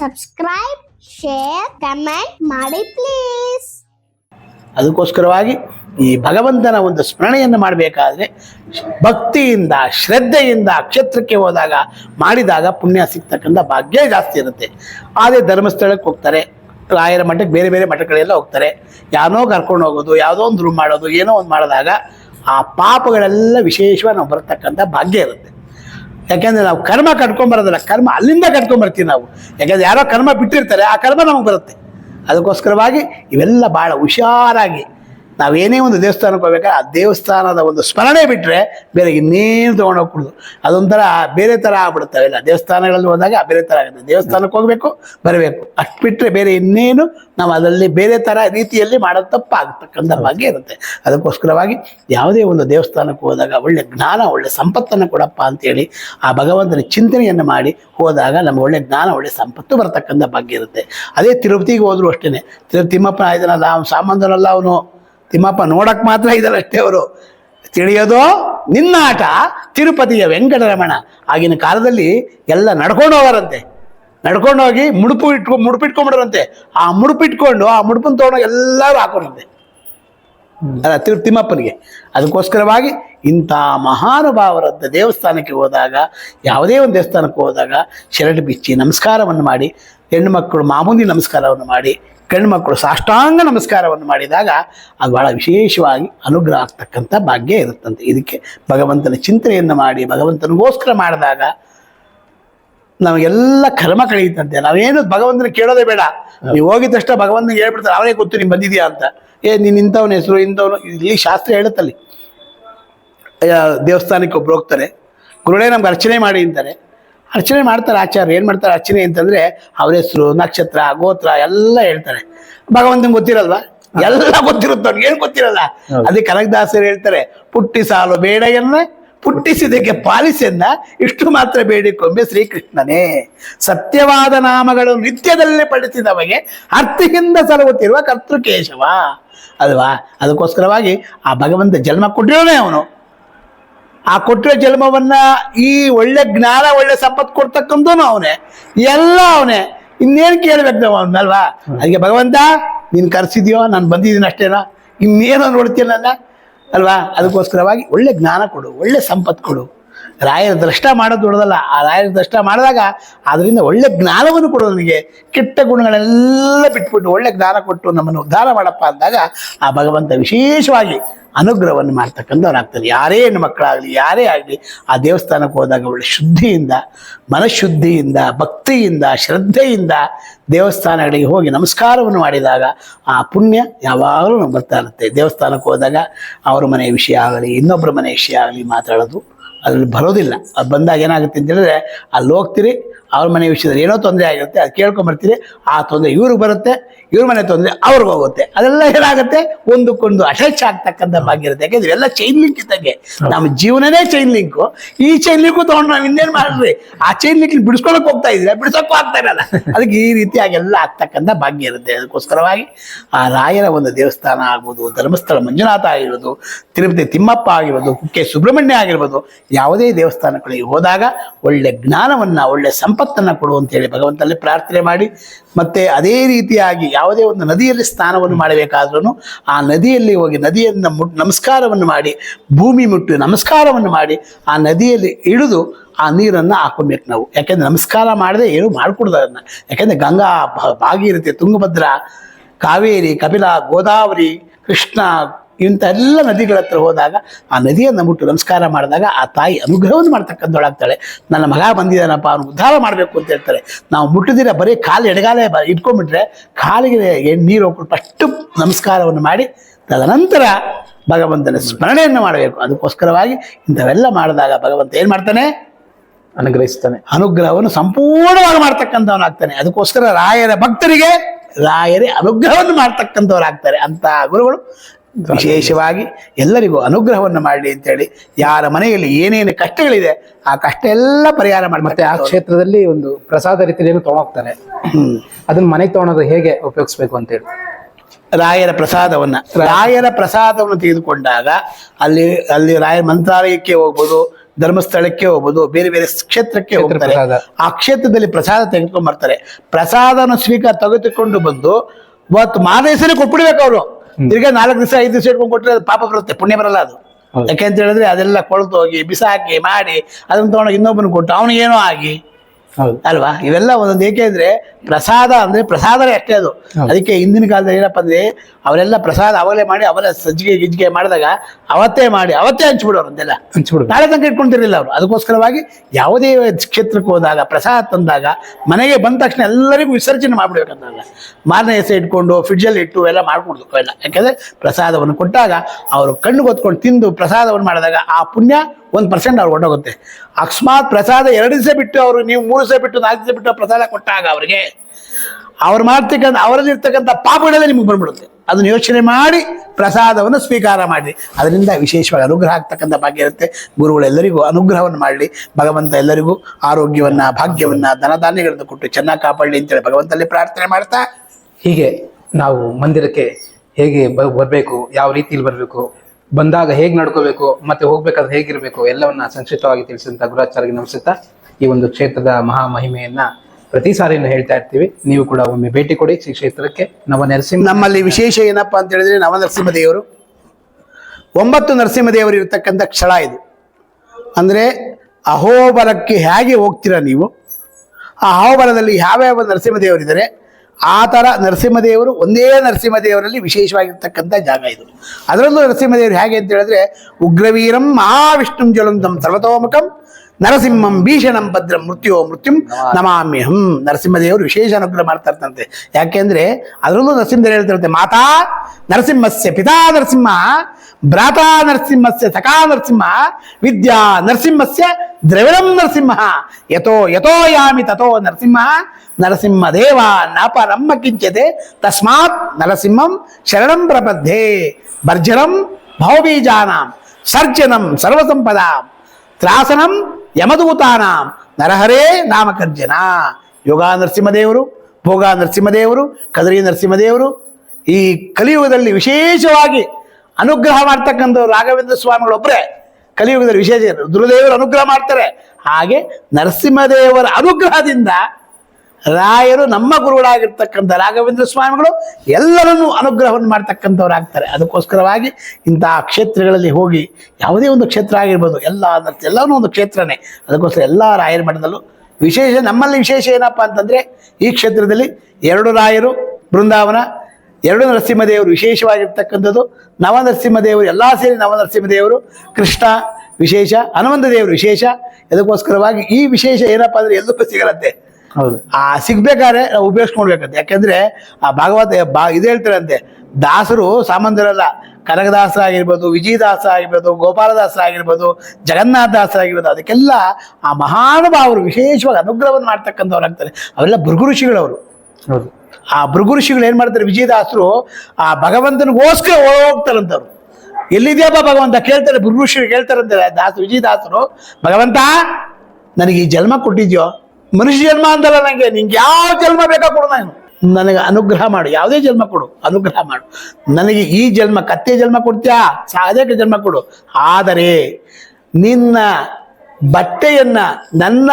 ಸಬ್ಸ್ಕ್ರೈಬ್ ಶೇರ್ ಕಮೆಂಟ್ ಮಾಡಿ ಪ್ಲೀಸ್ ಅದಕ್ಕೋಸ್ಕರವಾಗಿ ಈ ಭಗವಂತನ ಒಂದು ಸ್ಮರಣೆಯನ್ನು ಮಾಡಬೇಕಾದ್ರೆ ಭಕ್ತಿಯಿಂದ, ಶ್ರದ್ಧೆಯಿಂದ ಕ್ಷೇತ್ರಕ್ಕೆ ಹೋದಾಗ ಮಾಡಿದಾಗ ಪುಣ್ಯ ಸಿಗ್ತಕ್ಕಂಥ ಭಾಗ್ಯ ಜಾಸ್ತಿ ಇರುತ್ತೆ. ಅದೇ ಧರ್ಮಸ್ಥಳಕ್ಕೆ ಹೋಗ್ತಾರೆ. ರಾಯರ ಮಠಕ್ಕೆ ಬೇರೆ ಬೇರೆ ಮಠಗಳೆಲ್ಲ ಹೋಗ್ತಾರೆ. ಯಾರೋ ಕರ್ಕೊಂಡು ಹೋಗೋದು, ಯಾವುದೋ ಒಂದು ರೂಮ್ ಮಾಡೋದು, ಏನೋ ಒಂದು ಮಾಡಿದಾಗ ಆ ಪಾಪಗಳೆಲ್ಲ ವಿಶೇಷವಾಗಿ ನಾವು ಬರತಕ್ಕಂಥ ಭಾಗ್ಯ ಇರುತ್ತೆ. ಯಾಕೆಂದರೆ ನಾವು ಕರ್ಮ ಕಟ್ಕೊಂಬರೋದಲ್ಲ ಕರ್ಮ ಅಲ್ಲಿಂದ ಕಟ್ಕೊಂಬರ್ತೀವಿ ನಾವು. ಯಾಕೆಂದರೆ ಯಾರೋ ಕರ್ಮ ಬಿಟ್ಟಿರ್ತಾರೆ, ಆ ಕರ್ಮ ನಮಗೆ ಬರುತ್ತೆ. ಅದಕ್ಕೋಸ್ಕರವಾಗಿ ಇವೆಲ್ಲ ಭಾಳ ಹುಷಾರಾಗಿ ನಾವೇನೇ ಒಂದು ದೇವಸ್ಥಾನಕ್ಕೆ ಹೋಗ್ಬೇಕಾದ್ರೆ ಆ ದೇವಸ್ಥಾನದ ಒಂದು ಸ್ಮರಣೆ ಬಿಟ್ಟರೆ ಬೇರೆ ಇನ್ನೇನು ತೊಗೊಂಡೋಗ್ಬಿಡ್ದು ಅದೊಂಥರ ಬೇರೆ ಥರ ಆಗ್ಬಿಡುತ್ತೆ ಇಲ್ಲ ದೇವಸ್ಥಾನಗಳಲ್ಲಿ ಹೋದಾಗ ಬೇರೆ ಥರ ಆಗುತ್ತೆ. ದೇವಸ್ಥಾನಕ್ಕೆ ಹೋಗಬೇಕು, ಬರಬೇಕು. ಅಷ್ಟು ಬಿಟ್ಟರೆ ಬೇರೆ ಇನ್ನೇನು ನಾವು ಅದರಲ್ಲಿ ಬೇರೆ ಥರ ರೀತಿಯಲ್ಲಿ ಮಾಡೋದು ತಪ್ಪಾಗತಕ್ಕಂಥ ಭಾಗ್ಯ ಇರುತ್ತೆ. ಅದಕ್ಕೋಸ್ಕರವಾಗಿ ಯಾವುದೇ ಒಂದು ದೇವಸ್ಥಾನಕ್ಕೆ ಹೋದಾಗ ಒಳ್ಳೆ ಜ್ಞಾನ, ಒಳ್ಳೆ ಸಂಪತ್ತನ್ನು ಕೊಡಪ್ಪ ಅಂತೇಳಿ ಆ ಭಗವಂತನ ಚಿಂತನೆಯನ್ನು ಮಾಡಿ ಹೋದಾಗ ನಮ್ಗೆ ಒಳ್ಳೆ ಜ್ಞಾನ, ಒಳ್ಳೆ ಸಂಪತ್ತು ಬರತಕ್ಕಂಥ ಭಾಗ್ಯ ಇರುತ್ತೆ. ಅದೇ ತಿರುಪತಿಗೆ ಹೋದರೂ ಅಷ್ಟೇ ತಿರು, ತಿಮ್ಮಪ್ಪನ ಇದನ್ನಲ್ಲ ಅವ್ನು ಸಾಮಾನ್ಯರಲ್ಲ ಅವನು. ತಿಮ್ಮಪ್ಪ ನೋಡಕ್ಕೆ ಮಾತ್ರ ಇದ್ದಾರೆ ಅಷ್ಟೇ ಅವರು. ತಿಳಿಯೋದೋ? ನಿನ್ನಾಟ ತಿರುಪತಿಯ ವೆಂಕಟರಮಣ. ಆಗಿನ ಕಾಲದಲ್ಲಿ ಎಲ್ಲ ನಡ್ಕೊಂಡು ಹೋಗಾರಂತೆ. ನಡ್ಕೊಂಡು ಹೋಗಿ ಮುಡುಪು ಇಟ್ಕೊ ಮುಡುಪಿಟ್ಕೊಂಡ್ಬಿಡೋರಂತೆ ಆ ಮುಡುಪಿಟ್ಕೊಂಡು ಆ ಮುಡುಪನ್ನು ತೊಗೊಂಡೋಗಿ ಎಲ್ಲರೂ ಹಾಕೊಂಡಂತೆ ಅಲ್ಲ ತಿರು ತಿಮ್ಮಪ್ಪನಿಗೆ. ಅದಕ್ಕೋಸ್ಕರವಾಗಿ ಇಂಥ ಮಹಾನುಭಾವರದ್ದ ದೇವಸ್ಥಾನಕ್ಕೆ ಹೋದಾಗ, ಯಾವುದೇ ಒಂದು ದೇವಸ್ಥಾನಕ್ಕೆ ಹೋದಾಗ ಶರಡು ಬಿಚ್ಚಿ ನಮಸ್ಕಾರವನ್ನು ಮಾಡಿ, ಹೆಣ್ಣು ಮಕ್ಕಳು ಮಾಮೂಲಿ ನಮಸ್ಕಾರವನ್ನು ಮಾಡಿ ಗಂಡು ಮಕ್ಕಳು ಸಾಷ್ಟಾಂಗ ನಮಸ್ಕಾರವನ್ನು ಮಾಡಿದಾಗ ಅದು ಬಹಳ ವಿಶೇಷವಾಗಿ ಅನುಗ್ರಹ ಆಗ್ತಕ್ಕಂಥ ಭಾಗ್ಯ ಇರುತ್ತಂತೆ. ಇದಕ್ಕೆ ಭಗವಂತನ ಚಿಂತನೆಯನ್ನು ಮಾಡಿ ಭಗವಂತನಿಗೋಸ್ಕರ ಮಾಡಿದಾಗ ನಮಗೆಲ್ಲ ಕರ್ಮ ಕಳೆಯುತ್ತಂತೆ. ನಾವೇನು ಭಗವಂತನ ಕೇಳೋದೇ ಬೇಡ. ನೀವು ಹೋಗಿದ ತಕ್ಷಣ ಭಗವಂತನಿಗೆ ಹೇಳ್ಬಿಡ್ತಾರೆ. ಅವನೇ ಗೊತ್ತು ನೀನು ಬಂದಿದೆಯಾ ಅಂತ. ಏ ನೀನು ಇಂಥವನ ಹೆಸರು ಇಂಥವನು ಇಲ್ಲಿ ಶಾಸ್ತ್ರ ಹೇಳುತ್ತಲ್ಲಿ. ದೇವಸ್ಥಾನಕ್ಕೆ ಒಬ್ರು ಹೋಗ್ತಾರೆ. ಗುರುಳೇ ನಮ್ಗೆ ಅರ್ಚನೆ ಮಾಡಿ ಅಂತಾರೆ. ಅರ್ಚನೆ ಮಾಡ್ತಾರೆ ಆಚಾರ್ಯ. ಏನು ಮಾಡ್ತಾರೆ ಅರ್ಚನೆ ಅಂತಂದ್ರೆ ಅವ್ರ ಹೆಸರು ನಕ್ಷತ್ರ ಗೋತ್ರ ಎಲ್ಲ ಹೇಳ್ತಾರೆ. ಭಗವಂತನಿಗೆ ಗೊತ್ತಿರಲ್ವಾ? ಎಲ್ಲ ಗೊತ್ತಿರುತ್ತೆ ಅವ್ನಿಗೆ. ಏನು ಗೊತ್ತಿರಲ್ಲ? ಅದೇ ಕನಕದಾಸರು ಹೇಳ್ತಾರೆ ಪುಟ್ಟಿ ಸಾಲು ಬೇಡ ಎಲ್ಲ ಪುಟ್ಟಿಸಿದಕ್ಕೆ ಪಾಲಿಸೆನ್ನ ಇಷ್ಟು ಮಾತ್ರ ಬೇಡಿಕೊಂಬೆ ಶ್ರೀಕೃಷ್ಣನೇ. ಸತ್ಯವಾದ ನಾಮಗಳು ನಿತ್ಯದಲ್ಲೇ ಪಡಿಸಿದವಗೆ ಅರ್ಥದಿಂದ ಸಲಗುತ್ತಿರುವ ಕರ್ತೃಕೇಶವ. ಅಲ್ವಾ? ಅದಕ್ಕೋಸ್ಕರವಾಗಿ ಆ ಭಗವಂತ ಜನ್ಮ ಕೊಟ್ಟಿರೋನೇ ಅವನು. ಆ ಕೊಟ್ಟಿರೋ ಜನ್ಮವನ್ನ ಈ ಒಳ್ಳೆ ಜ್ಞಾನ, ಒಳ್ಳೆ ಸಂಪತ್ತು ಕೊಡ್ತಕ್ಕಂಥನು ಅವನೇ. ಎಲ್ಲ ಅವನೇ. ಇನ್ನೇನು ಕೇಳ್ಬೇಕು ನಾವು ಅವನಲ್ವಾ ಅದಕ್ಕೆ ಭಗವಂತ, ನೀನು ಕರೆಸಿದ್ಯೋ? ನಾನು ಬಂದಿದ್ದೀನಿ ಅಷ್ಟೇನೋ? ಇನ್ನೇನೋ ನೋಡ್ತೀಯ ನನ್ನ? ಅಲ್ವಾ? ಅದಕ್ಕೋಸ್ಕರವಾಗಿ ಒಳ್ಳೆ ಜ್ಞಾನ ಕೊಡು, ಒಳ್ಳೆ ಸಂಪತ್ತು ಕೊಡು. ರಾಯರ ದೃಷ್ಟ ಮಾಡೋದು ದೊಡ್ಡದಲ್ಲ ಆ ರಾಯರ ದೃಷ್ಟ ಮಾಡಿದಾಗ ಅದರಿಂದ ಒಳ್ಳೆ ಜ್ಞಾನವನ್ನು ಕೊಡು ನನಗೆ. ಕೆಟ್ಟ ಗುಣಗಳೆಲ್ಲ ಬಿಟ್ಬಿಟ್ಟು ಒಳ್ಳೆ ಜ್ಞಾನ ಕೊಟ್ಟು ನಮ್ಮನ್ನು ಉದ್ಧಾರ ಮಾಡಪ್ಪ ಅಂದಾಗ ಆ ಭಗವಂತ ವಿಶೇಷವಾಗಿ ಅನುಗ್ರಹವನ್ನು ಮಾಡ್ತಕ್ಕಂಥವ್ರಾಗ್ತಾರೆ ಯಾರೇ ಹೆಣ್ಣು ಮಕ್ಕಳಾಗಲಿ, ಯಾರೇ ಆಗಲಿ, ಆ ದೇವಸ್ಥಾನಕ್ಕೆ ಹೋದಾಗ ಒಳ್ಳೆ ಶುದ್ಧಿಯಿಂದ, ಮನಃಶುದ್ಧಿಯಿಂದ, ಭಕ್ತಿಯಿಂದ, ಶ್ರದ್ಧೆಯಿಂದ ದೇವಸ್ಥಾನಗಳಿಗೆ ಹೋಗಿ ನಮಸ್ಕಾರವನ್ನು ಮಾಡಿದಾಗ ಆ ಪುಣ್ಯ ಯಾವಾಗಲೂ ಬರ್ತಾ ಇರುತ್ತೆ. ದೇವಸ್ಥಾನಕ್ಕೆ ಹೋದಾಗ ಅವರ ಮನೆ ವಿಷಯ ಆಗಲಿ ಇನ್ನೊಬ್ಬರ ಮನೆ ವಿಷಯ ಆಗಲಿ ಮಾತಾಡೋದು ಅದ್ರಲ್ಲಿ ಬರೋದಿಲ್ಲ. ಅದು ಬಂದಾಗ ಏನಾಗುತ್ತೆ ಅಂತೇಳಿದ್ರೆ ಅಲ್ಲಿ ಹೋಗ್ತೀರಿ ಅವ್ರ ಮನೆ ವಿಷಯದಲ್ಲಿ ಏನೋ ತೊಂದರೆ ಆಗಿರುತ್ತೆ ಅದು ಕೇಳ್ಕೊಂಬರ್ತೀರಿ. ಆ ತೊಂದರೆ ಇವ್ರಿಗೆ ಬರುತ್ತೆ ಇವ್ರ ಮನೆ ತೊಂದರೆ ಅವ್ರಿಗೆ ಹೋಗುತ್ತೆ. ಅದೆಲ್ಲ ಏನಾಗುತ್ತೆ? ಒಂದಕ್ಕೊಂದು ಅಟ್ಯಾಚ್ ಆಗ್ತಕ್ಕಂಥ ಭಾಗ್ಯ ಇರುತ್ತೆ. ಯಾಕೆಂದ್ರೆ ಇವೆಲ್ಲ ಚೈನ್ ಲಿಂಕ್ ಇದ್ದಂಗೆ. ನಮ್ಮ ಜೀವನನೇ ಚೈನ್ ಲಿಂಕು ಈ ಚೈನ್ ಲಿಂಕು ತೊಗೊಂಡು ನಾವು ಇನ್ನೇನು ಮಾಡ್ರಿ? ಆ ಚೈನ್ ಲಿಂಕ್ ಬಿಡಿಸ್ಕೊಳಕ್ ಹೋಗ್ತಾ ಇದ್ರೆ ಬಿಡಿಸೋಕ್ಕೂ ಆಗ್ತಾ ಇರಲ್ಲ. ಅದಕ್ಕೆ ಈ ರೀತಿಯಾಗಿ ಎಲ್ಲ ಆಗ್ತಕ್ಕಂಥ ಭಾಗ್ಯ ಇರುತ್ತೆ. ಅದಕ್ಕೋಸ್ಕರವಾಗಿ ಆ ರಾಯರ ಒಂದು ದೇವಸ್ಥಾನ ಆಗ್ಬೋದು ಧರ್ಮಸ್ಥಳ ಮಂಜುನಾಥ ಆಗಿರ್ಬೋದು ತಿರುಪತಿ ತಿಮ್ಮಪ್ಪ ಆಗಿರ್ಬೋದು ಕುಕ್ಕೆ ಸುಬ್ರಹ್ಮಣ್ಯ ಆಗಿರ್ಬೋದು ಯಾವುದೇ ದೇವಸ್ಥಾನಗಳಿಗೆ ಹೋದಾಗ ಒಳ್ಳೆ ಜ್ಞಾನವನ್ನು ಒಳ್ಳೆ ಸಂಪತ್ತನ್ನು ಕೊಡು ಅಂತೇಳಿ ಭಗವಂತನಲ್ಲಿ ಪ್ರಾರ್ಥನೆ ಮಾಡಿ ಮತ್ತೆ ಅದೇ ರೀತಿಯಾಗಿ ಯಾವುದೇ ಒಂದು ನದಿಯಲ್ಲಿ ಸ್ನಾನವನ್ನು ಮಾಡಬೇಕಾದ್ರೂ ಆ ನದಿಯಲ್ಲಿ ಹೋಗಿ ನದಿಯನ್ನು ನಮಸ್ಕಾರವನ್ನು ಮಾಡಿ, ಭೂಮಿ ಮುಟ್ಟಿ ನಮಸ್ಕಾರವನ್ನು ಮಾಡಿ ಆ ನದಿಯಲ್ಲಿ ಇಳಿದು ಆ ನೀರನ್ನು ಹಾಕೊಬೇಕು ನಾವು. ಯಾಕೆಂದ್ರೆ ನಮಸ್ಕಾರ ಮಾಡದೆ ಏನು ಮಾಡಿಕೊಡೋದು ಅದನ್ನು ಯಾಕೆಂದ್ರೆ ಗಂಗಾ ಭಾಗೀರಥಿ, ತುಂಗಭದ್ರಾ, ಕಾವೇರಿ, ಕಪಿಲ, ಗೋದಾವರಿ, ಕೃಷ್ಣ ಇಂಥ ಎಲ್ಲ ನದಿಗಳ ಹತ್ರ ಹೋದಾಗ ಆ ನದಿಯನ್ನು ಮುಟ್ಟು ನಮಸ್ಕಾರ ಮಾಡಿದಾಗ ಆ ತಾಯಿ ಅನುಗ್ರಹವನ್ನು ಮಾಡ್ತಕ್ಕಂಥವಳಾಗ್ತಾಳೆ. ನನ್ನ ಮಗ ಬಂದಿದ್ದಾನಪ್ಪ ಅವನು ಉದ್ಧಾರ ಮಾಡಬೇಕು ಅಂತ ಹೇಳ್ತಾರೆ. ನಾವು ಮುಟ್ಟಿದಿರ ಬರೀ ಕಾಲು ಎಡಗಾಲೆ ಬ ಇಟ್ಕೊಂಡ್ಬಿಟ್ರೆ ಕಾಲಿಗೆ ಎಣ್ಣೆ ನೀರು ಹೋಗ್ಬಿಟ್ಟು ಫಸ್ಟು ನಮಸ್ಕಾರವನ್ನು ಮಾಡಿ ತದನಂತರ ಭಗವಂತನ ಸ್ಮರಣೆಯನ್ನು ಮಾಡಬೇಕು. ಅದಕ್ಕೋಸ್ಕರವಾಗಿ ಇಂಥವೆಲ್ಲ ಮಾಡಿದಾಗ ಭಗವಂತ ಏನು ಮಾಡ್ತಾನೆ? ಅನುಗ್ರಹಿಸ್ತಾನೆ. ಅನುಗ್ರಹವನ್ನು ಸಂಪೂರ್ಣವಾಗಿ ಮಾಡ್ತಕ್ಕಂಥವನಾಗ್ತಾನೆ. ಅದಕ್ಕೋಸ್ಕರ ರಾಯರ ಭಕ್ತರಿಗೆ ರಾಯರೇ ಅನುಗ್ರಹವನ್ನು ಮಾಡ್ತಕ್ಕಂಥವರಾಗ್ತಾರೆ. ಅಂತ ಗುರುಗಳು ವಿಶೇಷವಾಗಿ ಎಲ್ಲರಿಗೂ ಅನುಗ್ರಹವನ್ನು ಮಾಡಲಿ ಅಂತೇಳಿ ಯಾರ ಮನೆಯಲ್ಲಿ ಏನೇನು ಕಷ್ಟಗಳಿದೆ ಆ ಕಷ್ಟ ಎಲ್ಲ ಪರಿಹಾರ ಮಾಡಿ ಮತ್ತೆ ಆ ಕ್ಷೇತ್ರದಲ್ಲಿ ಒಂದು ಪ್ರಸಾದ ರೀತಿಯಲ್ಲಿ ತೊಗೊಂಡೋಗ್ತಾರೆ ಅದನ್ನು ಅದನ್ನ ಮನೆಗೆ ತಗೊಳೋದು ಹೇಗೆ ಉಪಯೋಗಿಸ್ಬೇಕು ಅಂತೇಳಿ? ರಾಯರ ಪ್ರಸಾದವನ್ನ. ರಾಯರ ಪ್ರಸಾದವನ್ನು ತೆಗೆದುಕೊಂಡಾಗ ಅಲ್ಲಿ ಅಲ್ಲಿ ರಾಯರ ಮಂತ್ರಾಲಯಕ್ಕೆ ಹೋಗ್ಬೋದು ಧರ್ಮಸ್ಥಳಕ್ಕೆ ಹೋಗ್ಬೋದು ಬೇರೆ ಬೇರೆ ಕ್ಷೇತ್ರಕ್ಕೆ ಹೋಗ್ತಾರೆ. ಆ ಕ್ಷೇತ್ರದಲ್ಲಿ ಪ್ರಸಾದ ತೆಗೆದುಕೊಂಡು ಬರ್ತಾರೆ. ಪ್ರಸಾದನ ಸ್ವೀಕಾರ ತೆಗೆದುಕೊಂಡು ಬಂದು ಇವತ್ತು ದಿವಸನೇ ಕೊಟ್ಬಿಡ್ಬೇಕು ಅವರು. ತಿರ್ಗಾ ನಾಲ್ಕು ದಿವಸ ಐದು ದಿವಸ ಇಟ್ಕೊಂಡು ಕೊಟ್ಟರೆ ಅದು ಪಾಪ ಬರುತ್ತೆ ಪುಣ್ಯ ಬರಲ್ಲ ಅದು. ಯಾಕೆ ಅಂತ ಹೇಳಿದ್ರೆ ಅದೆಲ್ಲ ಕೊಳ್ತು ಹೋಗಿ ಬಿಸಾಕಿ ಮಾಡಿ ಅದನ್ನ ತಗೊಂಡೋಗಿ ಇನ್ನೊಬ್ಬನ ಕೊಟ್ಟು ಅವನಿಗೇನೋ ಆಗಿ ಅಲ್ವಾ? ಇವೆಲ್ಲ ಒಂದೊಂದು ಏಕೆ ಅಂದ್ರೆ ಪ್ರಸಾದ ಅಂದ್ರೆ ಪ್ರಸಾದನೇ ಅಷ್ಟೇ ಅದು. ಅದಕ್ಕೆ ಹಿಂದಿನ ಕಾಲದಲ್ಲಿ ಏನಪ್ಪ ಅಂದ್ರೆ ಅವರೆಲ್ಲ ಪ್ರಸಾದ ಅವಲೇ ಮಾಡಿ ಅವರ ಸಜ್ಜಿಗೆ ಗಿಜ್ಜಿಗೆ ಮಾಡಿದಾಗ ಅವತ್ತೇ ಮಾಡಿ ಅವತ್ತೇ ಹಂಚ್ಬಿಡೋರು ಅಂತೆಲ್ಲ. ಹಂಚ್ಬಿಡು ನಾಳೆ ತನಕ ಇಟ್ಕೊಂತಿರಲಿಲ್ಲ ಅವರು. ಅದಕ್ಕೋಸ್ಕರವಾಗಿ ಯಾವುದೇ ಕ್ಷೇತ್ರಕ್ಕೆ ಹೋದಾಗ ಪ್ರಸಾದ ತಂದಾಗ ಮನೆಗೆ ಬಂದ ತಕ್ಷಣ ಎಲ್ಲರಿಗೂ ವಿಸರ್ಜನೆ ಮಾಡ್ಬಿಡ್ಬೇಕಂತಲ್ಲ ಮಾರನೇ ಹೆಸರು ಇಟ್ಕೊಂಡು ಫ್ರಿಡ್ಜಲ್ಲಿ ಇಟ್ಟು ಎಲ್ಲ ಮಾಡ್ಕೊಡ್ಬೇಕು ಎಲ್ಲ ಯಾಕೆಂದ್ರೆ ಪ್ರಸಾದವನ್ನು ಕೊಟ್ಟಾಗ ಅವರು ಕಣ್ಣು ಗೊತ್ಕೊಂಡು ತಿಂದು ಪ್ರಸಾದವನ್ನು ಮಾಡಿದಾಗ ಆ ಪುಣ್ಯ ಒಂದು ಪರ್ಸೆಂಟ್ ಅವ್ರು ಹೊಟ್ಟೋಗುತ್ತೆ ಅಕಸ್ಮಾತ್ ಪ್ರಸಾದ ಎರಡು ದಿವಸ ಬಿಟ್ಟು ಅವರು ನೀವು ಮೂರು ದಿವಸ ಬಿಟ್ಟು ನಾಲ್ಕು ದಿವಸ ಬಿಟ್ಟು ಪ್ರಸಾದ ಕೊಟ್ಟಾಗ ಅವರಿಗೆ ಅವ್ರು ಮಾಡ್ತಕ್ಕಂಥ ಅವರಲ್ಲಿರ್ತಕ್ಕಂಥ ಪಾಪಗಳೆಲ್ಲ ನಿಮಗೆ ಬಂದ್ಬಿಡುತ್ತೆ. ಅದನ್ನು ಯೋಚನೆ ಮಾಡಿ ಪ್ರಸಾದವನ್ನು ಸ್ವೀಕಾರ ಮಾಡಿ. ಅದರಿಂದ ವಿಶೇಷವಾಗಿ ಅನುಗ್ರಹ ಆಗ್ತಕ್ಕಂಥ ಭಾಗ್ಯ ಇರುತ್ತೆ. ಗುರುಗಳೆಲ್ಲರಿಗೂ ಅನುಗ್ರಹವನ್ನು ಮಾಡಲಿ. ಭಗವಂತ ಎಲ್ಲರಿಗೂ ಆರೋಗ್ಯವನ್ನ, ಭಾಗ್ಯವನ್ನು, ಧನಧಾನ್ಯಗಳನ್ನು ಕೊಟ್ಟು ಚೆನ್ನಾಗಿ ಕಾಪಾಡಲಿ ಅಂತೇಳಿ ಭಗವಂತಲ್ಲಿ ಪ್ರಾರ್ಥನೆ ಮಾಡ್ತಾ ಹೀಗೆ ನಾವು ಮಂದಿರಕ್ಕೆ ಹೇಗೆ ಬರಬೇಕು ಬರ್ಬೇಕು, ಯಾವ ರೀತಿಯಲ್ಲಿ ಬರಬೇಕು ಬಂದಾಗ ಹೇಗೆ ನಡ್ಕೋಬೇಕು, ಮತ್ತೆ ಹೋಗ್ಬೇಕಾದ್ರೆ ಹೇಗಿರ್ಬೇಕು, ಎಲ್ಲವನ್ನ ಸಂಕ್ಷಿಪ್ತವಾಗಿ ತಿಳಿಸಿದಂತ ಗುರುಚಾರ್ಯ ನಮಿಸುತ್ತಾ ಈ ಒಂದು ಕ್ಷೇತ್ರದ ಮಹಾ ಮಹಿಮೆಯನ್ನ ಪ್ರತಿ ಸಾರಿನೂ ಹೇಳ್ತಾ ಇರ್ತೀವಿ. ನೀವು ಕೂಡ ಒಮ್ಮೆ ಭೇಟಿ ಕೊಡಿ ಶ್ರೀ ಕ್ಷೇತ್ರಕ್ಕೆ. ನವ ನರಸಿಂಹ ನಮ್ಮಲ್ಲಿ ವಿಶೇಷ ಏನಪ್ಪಾ ಅಂತ ಹೇಳಿದ್ರೆ ನವನರಸಿಂಹದೇವರು. ಒಂಬತ್ತು ನರಸಿಂಹದೇವರು ಇರತಕ್ಕಂಥ ಕ್ಷಳ ಇದು. ಅಂದರೆ ಅಹೋಬಲಕ್ಕೆ ಹೇಗೆ ಹೋಗ್ತೀರಾ ನೀವು? ಆ ಅಹೋಬಲದಲ್ಲಿ ಯಾವ್ಯಾವ ನರಸಿಂಹದೇವರಿದ್ದಾರೆ? ಆ ಥರ ನರಸಿಂಹದೇವರು ಒಂದೇ ನರಸಿಂಹದೇವರಲ್ಲಿ ವಿಶೇಷವಾಗಿರ್ತಕ್ಕಂಥ ಜಾಗ ಇದು. ಅದರಲ್ಲೂ ನರಸಿಂಹದೇವರು ಹೇಗೆ ಅಂತ ಹೇಳಿದ್ರೆ ಉಗ್ರವೀರಂ ಮಹಾವಿಷ್ಣುಂ ಜ್ವಲಂತಂ ಸರ್ವತೋಮುಖಂ ನರಸಿಂಹಂ ಭೀಷಣಂ ಭದ್ರಂ ಮೃತ್ಯೋ ಮೃತ್ಯುಂ ನಮಾಮ್ಯಹಂ ನರಸಿಂಹದೇವರು ವಿಶೇಷ ಅನುಗ್ರಹ ಮಾಡ್ತಾ ಇರ್ತಂತೆ ಯಾಕೆಂದ್ರೆ ಅದರಲ್ಲೂ ನರಸಿಂಹದೇವರು ಹೇಳ್ತಿರುತ್ತೆ ಮಾತಾ ನರಸಿಂಹಸ್ಯ ಪಿತಾ ನರಸಿಂಹ ಭ್ರಾತಾ ನರಸಿಂಹಸ್ಯ ಸಖಾ ನರಸಿಂಹ ವಿದ್ಯಾ ನರಸಿಂಹಸ್ಯ ದ್ರವಿಡಂ ನರಸಿಂಹ ಯಥೋ ಯಥೋ ಯಾಮಿ ತಥೋ ನರಸಿಂಹ ನರಸಿಂಹ ದೇವ ನಾಪರಮ್ಮ ಕಿಂಚತೆ ತಸ್ಮಾತ್ ನರಸಿಂಹಂ ಶರಣಂ ಪ್ರಪದ್ಧೆ ಭರ್ಜನಂ ಭವಬೀಜಾನಾಂ ಸರ್ಜನಂ ಸರ್ವಸಂಪದಾಂ ತ್ರಾಸನಂ ಯಮದೂತಾನಾಂ. ನರಹರೇ ನಾಮಕರ್ಜನ. ಯೋಗ ನರಸಿಂಹದೇವರು, ಭೋಗ ನರಸಿಂಹದೇವರು, ಕದರಿ ನರಸಿಂಹದೇವರು, ಈ ಕಲಿಯುಗದಲ್ಲಿ ವಿಶೇಷವಾಗಿ ಅನುಗ್ರಹ ಮಾಡ್ತಕ್ಕಂಥ ರಾಘವೇಂದ್ರ ಸ್ವಾಮಿಗಳೊಬ್ಬರೇ ಕಲಿಯುಗದಲ್ಲಿ ವಿಶೇಷ ರುದ್ರದೇವರು ಅನುಗ್ರಹ ಮಾಡ್ತಾರೆ. ಹಾಗೆ ನರಸಿಂಹದೇವರ ಅನುಗ್ರಹದಿಂದ ರಾಯರು ನಮ್ಮ ಗುರುಗಳಾಗಿರ್ತಕ್ಕಂಥ ರಾಘವೇಂದ್ರ ಸ್ವಾಮಿಗಳು ಎಲ್ಲರನ್ನೂ ಅನುಗ್ರಹವನ್ನು ಮಾಡ್ತಕ್ಕಂಥವ್ರಾಗ್ತಾರೆ. ಅದಕ್ಕೋಸ್ಕರವಾಗಿ ಇಂತಹ ಕ್ಷೇತ್ರಗಳಲ್ಲಿ ಹೋಗಿ ಯಾವುದೇ ಒಂದು ಕ್ಷೇತ್ರ ಆಗಿರ್ಬೋದು, ಎಲ್ಲ ಎಲ್ಲವೂ ಒಂದು ಕ್ಷೇತ್ರನೇ. ಅದಕ್ಕೋಸ್ಕರ ಎಲ್ಲ ರಾಯರ ಮಠದಲ್ಲೂ ವಿಶೇಷ, ನಮ್ಮಲ್ಲಿ ವಿಶೇಷ ಏನಪ್ಪ ಅಂತಂದರೆ ಈ ಕ್ಷೇತ್ರದಲ್ಲಿ ಎರಡು ರಾಯರು, ಬೃಂದಾವನ, ಎರಡು ನರಸಿಂಹದೇವರು ವಿಶೇಷವಾಗಿರ್ತಕ್ಕಂಥದ್ದು. ನವನರಸಿಂಹದೇವರು ಎಲ್ಲ ಸೇರಿ ನವನರಸಿಂಹದೇವರು, ಕೃಷ್ಣ ವಿಶೇಷ, ಹನುಮಂತ ದೇವರು ವಿಶೇಷ. ಅದಕ್ಕೋಸ್ಕರವಾಗಿ ಈ ವಿಶೇಷ ಏನಪ್ಪ ಅಂದರೆ ಎಲ್ಲಕ್ಕೂ ಸಿಗಲಂತೆ. ಹೌದು. ಆ ಸಿಗ್ಬೇಕಾದ್ರೆ ನಾವು ಉಪಯೋಗಿಸ್ಕೊಳ್ಬೇಕಂತೆ. ಯಾಕೆಂದ್ರೆ ಆ ಭಾಗವತ ಬಾ ಇದು ಹೇಳ್ತಾರಂತೆ ದಾಸರು ಸಾಮಾನ್ಯರಲ್ಲ ಕನಕದಾಸರಾಗಿರ್ಬೋದು ವಿಜಯದಾಸ ಆಗಿರ್ಬೋದು ಗೋಪಾಲದಾಸರಾಗಿರ್ಬೋದು ಜಗನ್ನಾಥ ದಾಸರಾಗಿರ್ಬೋದು ಅದಕ್ಕೆಲ್ಲ ಆ ಮಹಾನುಭಾವರು ವಿಶೇಷವಾಗಿ ಅನುಗ್ರಹವನ್ನು ಮಾಡ್ತಕ್ಕಂಥವ್ರು ಆಗ್ತಾರೆ. ಅವೆಲ್ಲ ಭೃಗು ಋಷಿಗಳವರು. ಹೌದು. ಆ ಭೃಗು ಋಷಿಗಳು ಏನು ಮಾಡ್ತಾರೆ ವಿಜಯದಾಸರು ಆ ಭಗವಂತನಿಗೋಸ್ಕರ ಹೋಗ್ತಾರಂತವ್ರು ಎಲ್ಲಿದೆಯಪ್ಪ ಭಗವಂತ ಕೇಳ್ತಾರೆ ಭೃಗು ಋಷಿಗಳು ಕೇಳ್ತಾರಂತಾರೆ ದಾಸ ವಿಜಯದಾಸರು ಭಗವಂತ ನನಗೆ ಈ ಜನ್ಮ ಕೊಟ್ಟಿದ್ಯೋ? ಮನುಷ್ಯ ಜನ್ಮ ಅಂತಲ್ಲ ನನಗೆ ನಿಂಗೆ ಯಾವ ಜನ್ಮ ಬೇಕಾ ಕೊಡು ನಾನು. ನನಗೆ ಅನುಗ್ರಹ ಮಾಡು, ಯಾವುದೇ ಜನ್ಮ ಕೊಡು, ಅನುಗ್ರಹ ಮಾಡು. ನನಗೆ ಈ ಜನ್ಮ, ಕತ್ತೆ ಜನ್ಮ ಕೊಡ್ತೀಯಾ? ಸಾಧಕ ಜನ್ಮ ಕೊಡು. ಆದರೆ ನಿನ್ನ ಬಟ್ಟೆಯನ್ನ ನನ್ನ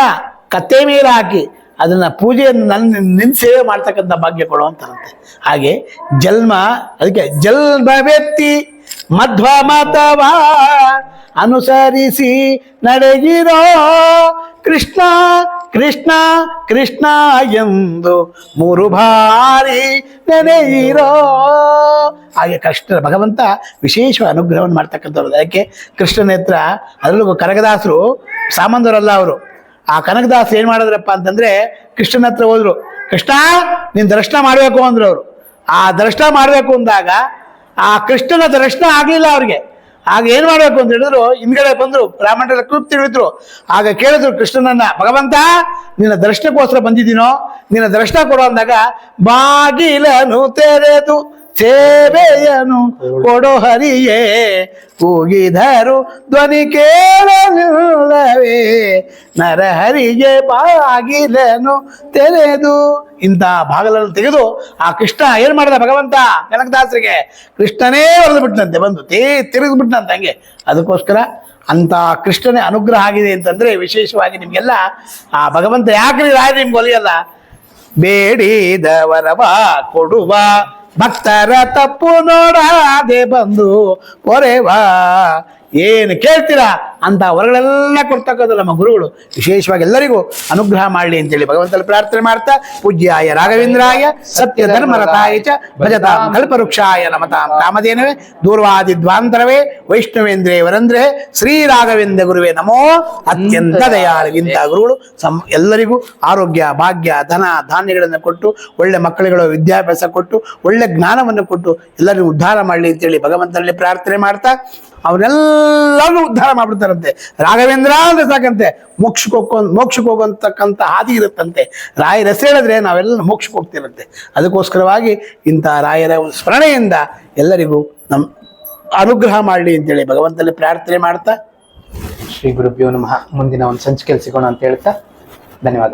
ಕತ್ತೆ ಮೇಲೆ ಹಾಕಿ, ಅದನ್ನ ಪೂಜೆಯನ್ನು ನನ್ನ, ನಿನ್ನ ಸೇವೆ ಮಾಡ್ತಕ್ಕಂಥ ಭಾಗ್ಯ ಕೊಡು ಅಂತಾರಂತೆ ಹಾಗೆ ಜನ್ಮ, ಅದಕ್ಕೆ ಜನ್ಮ ವ್ಯಕ್ತಿ ಮಧ್ವ ಮತವ ಅನುಸರಿಸಿ ನಡೆಗಿರೋ ಕೃಷ್ಣ ಕೃಷ್ಣ ಕೃಷ್ಣ ಎಂದು ಮೂರು ಬಾರಿ ನೆನೆಯಿರೋ. ಹಾಗೆ ಕೃಷ್ಣ ಭಗವಂತ ವಿಶೇಷ ಅನುಗ್ರಹವನ್ನು ಮಾಡ್ತಕ್ಕಂಥವ್ರು ಅದಕ್ಕೆ ಕೃಷ್ಣನ ಹತ್ರ ಅದರಲ್ಲೂ ಕನಕದಾಸರು ಸಾಮಾನ್ಯರಲ್ಲ ಅವರು. ಆ ಕನಕದಾಸರು ಏನು ಮಾಡಿದ್ರಪ್ಪ ಅಂತಂದ್ರೆ ಕೃಷ್ಣನ ಹತ್ರ ಹೋದ್ರು. ಕೃಷ್ಣ, ನೀನ್ ದರ್ಶನ ಮಾಡಬೇಕು ಅಂದ್ರು ಅವರು. ಆ ದರ್ಶನ ಮಾಡಬೇಕು ಅಂದಾಗ ಆ ಕೃಷ್ಣನ ದರ್ಶನ ಆಗಲಿಲ್ಲ ಅವ್ರಿಗೆ. ಆಗ ಏನ್ ಮಾಡ್ಬೇಕು ಅಂತ ಹೇಳಿದ್ರು, ಹಿಂದ್ಗಡೆ ಬಂದ್ರು ಬ್ರಾಹ್ಮಣರ ಕೃಪ್ ತಿಳಿದ್ರು ಆಗ ಕೇಳಿದ್ರು, ಕೃಷ್ಣನನ್ನ, ಭಗವಂತ, ನಿನ್ನ ದರ್ಶನಕ್ಕೋಸ್ಕರ ಬಂದಿದ್ದೀನೋ, ನಿನ್ನ ದರ್ಶನ ಕೊಡು ಅಂದಾಗ ಬಾಗಿಲನು ತೆರೆದು ಸೇವೆಯನು ಕೊಡೋ ಹರಿಯೇ ಕೂಗಿದರು ಧ್ವನಿ ಕೇಳಲಿಲ್ಲವೇ. ನರಹರಿಗೆ ಬಾಗಿಲನು ತೆರೆದು ಇಂಥ ಭಾಗಲನ್ನು ತೆಗೆದು ಆ ಕೃಷ್ಣ ಏನು ಮಾಡಿದ ಭಗವಂತ ಕನಕದಾಸರಿಗೆ? ಕೃಷ್ಣನೇ ಹೊರದು ಬಿಟ್ಟನಂತೆ ಬಂದು ತೇ ತಿರುಗಿ ಬಿಟ್ಟನಂತೆ ಹಂಗೆ. ಅದಕ್ಕೋಸ್ಕರ ಅಂತ ಕೃಷ್ಣನೇ ಅನುಗ್ರಹ ಆಗಿದೆ ಅಂತಂದ್ರೆ ವಿಶೇಷವಾಗಿ ನಿಮಗೆಲ್ಲ ಆ ಭಗವಂತ ಯಾಕ್ರಿ ರಾಯ ನಿಮ್ಗೆ ಒಲಿಯಲ್ಲ? ಬೇಡಿದವರವ ಕೊಡುವ ಭಕ್ತರ ತಪ್ಪು ನೋಡಾದೆ ಬಂದು ಪೊರೆವಾ ಏನು ಕೇಳ್ತೀರಾ? ಅಂತ ವರಗಳೆಲ್ಲ ಕೊಡ್ತಕ್ಕದ್ದು ನಮ್ಮ ಗುರುಗಳು. ವಿಶೇಷವಾಗಿ ಎಲ್ಲರಿಗೂ ಅನುಗ್ರಹ ಮಾಡಲಿ ಅಂತೇಳಿ ಭಗವಂತನ ಪ್ರಾರ್ಥನೆ ಮಾಡ್ತಾ, ಪೂಜ್ಯಾಯ ರಾಘವೇಂದ್ರಾಯ ಸತ್ಯ ಧರ್ಮರತಾಯ ಚ ಭಜತಾಂ ಕಲ್ಪವೃಕ್ಷಾಯ ನಮತಾಂ. ಕಾಮಧೇನವೇ ದೂರ್ವಾದಿ ದ್ವಾಂತರವೇ ವೈಷ್ಣವೇಂದ್ರೇ ವರಂದ್ರೆ, ಶ್ರೀ ರಾಘವೇಂದ್ರ ಗುರುವೇ ನಮೋ. ಅತ್ಯಂತ ದಯಾಳು ಇಂಥ ಗುರುಗಳು, ಸಂ ಎಲ್ಲರಿಗೂ ಆರೋಗ್ಯ, ಭಾಗ್ಯ, ಧನ, ಧಾನ್ಯಗಳನ್ನು ಕೊಟ್ಟು, ಒಳ್ಳೆ ಮಕ್ಕಳುಗಳು ವಿದ್ಯಾಭ್ಯಾಸ ಕೊಟ್ಟು, ಒಳ್ಳೆ ಜ್ಞಾನವನ್ನು ಕೊಟ್ಟು ಎಲ್ಲರಿಗೂ ಉದ್ಧಾರ ಮಾಡಲಿ ಅಂತೇಳಿ ಭಗವಂತನಲ್ಲಿ ಪ್ರಾರ್ಥನೆ ಮಾಡ್ತಾ ಅವರೆಲ್ಲರೂ ಉದ್ಧಾರ ಮಾಡ್ಬಿಡ್ತಾರಂತೆ ರಾಘವೇಂದ್ರ ಅಂದ್ರೆ ಸಾಕಂತೆ ಮೋಕ್ಷಕ್ಕೆ ಹೋಗೋ ಮೋಕ್ಷಕ್ಕೆ ಹೋಗುವಂತಕ್ಕಂಥ ಹಾದಿ ಇರುತ್ತಂತೆ. ರಾಯರ ಹೆಸರು ಹೇಳಿದ್ರೆ ನಾವೆಲ್ಲ ಮೋಕ್ಷಕ್ಕೆ ಹೋಗ್ತಿರುತ್ತೆ ಅದಕ್ಕೋಸ್ಕರವಾಗಿ ಇಂಥ ರಾಯರ ಒಂದು ಸ್ಮರಣೆಯಿಂದ ಎಲ್ಲರಿಗೂ ನಮ್ ಅನುಗ್ರಹ ಮಾಡಲಿ ಅಂತೇಳಿ ಭಗವಂತನಲ್ಲಿ ಪ್ರಾರ್ಥನೆ ಮಾಡ್ತಾ ಶ್ರೀ ಗುರುಭ್ಯೋ ನಮಃ. ಮುಂದಿನ ಒಂದು ಸಂಚಿಕೆಯಲ್ಲಿ ಸಿಗೋಣ ಅಂತ ಹೇಳ್ತಾ ಧನ್ಯವಾದ.